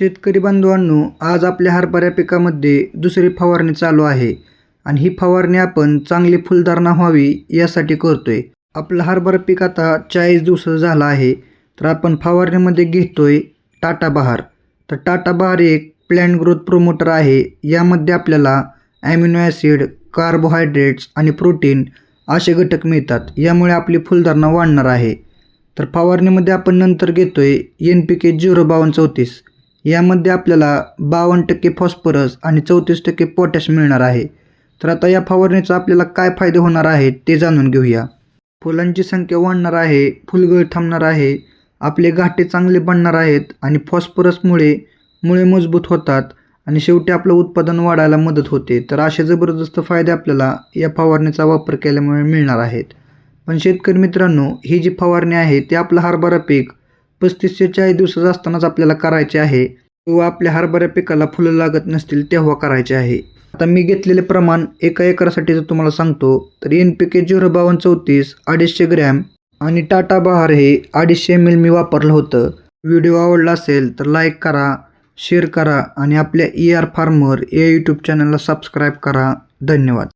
शेतकरी बांधवांनो आज आपल्या हरभऱ्या पिकामध्ये दुसरी फवारणी चालू आहे आणि ही फवारणी आपण चांगली फुलधारणा व्हावी यासाठी करतोय. आपलं हरभरा पीक आता चाळीस दिवसाचं झालं आहे तर आपण फवारणीमध्ये घेतोय टाटा बहार. तर टाटा बहार एक प्लॅन ग्रोथ प्रोमोटर आहे. यामध्ये आपल्याला ॲमिनो ॲसिड कार्बोहायड्रेट्स आणि प्रोटीन असे घटक मिळतात. यामुळे आपली फुलधारणा वाढणार आहे. तर फवारणीमध्ये आपण नंतर घेतोय एन पी के झिरो बावन्न चौतीस. यामध्ये आपल्याला बावन्न टक्के फॉस्फरस आणि चौतीस टक्के पोटॅश मिळणार आहे. तर आता या फवारणीचा आपल्याला काय फायदे होणार आहेत ते जाणून घेऊया. फुलांची संख्या वाढणार आहे फुलगळ थांबणार आहे आपले घाटे चांगले बनणार आहेत आणि फॉस्फरसमुळे मुळे मजबूत होतात आणि शेवटी आपलं उत्पादन वाढायला मदत होते. तर असे जबरदस्त फायदे आपल्याला या फवारणीचा वापर केल्यामुळे मिळणार आहेत. पण शेतकरी मित्रांनो ही जी फवारणी आहे ती आपलं हरभरा पीक पस्तीसशे चाळीस दिवसात असतानाच आपल्याला करायचे आहे. किंवा आपल्या हरभऱ्या पिकाला फुलं लागत नसतील तेव्हा करायचे आहे. आता मी घेतलेले प्रमाण एका एकरासाठी जर तुम्हाला सांगतो तर एन पी के झिरो बावन्न चौतीस अडीचशे ग्रॅम आणि टाटा बहार हे अडीचशे एम एल मी वापरलं होतं. व्हिडिओ आवडला असेल तर लाईक करा शेअर करा आणि आपल्या ई आर फार्मर या यूट्यूब चॅनलला सबस्क्राईब करा. धन्यवाद.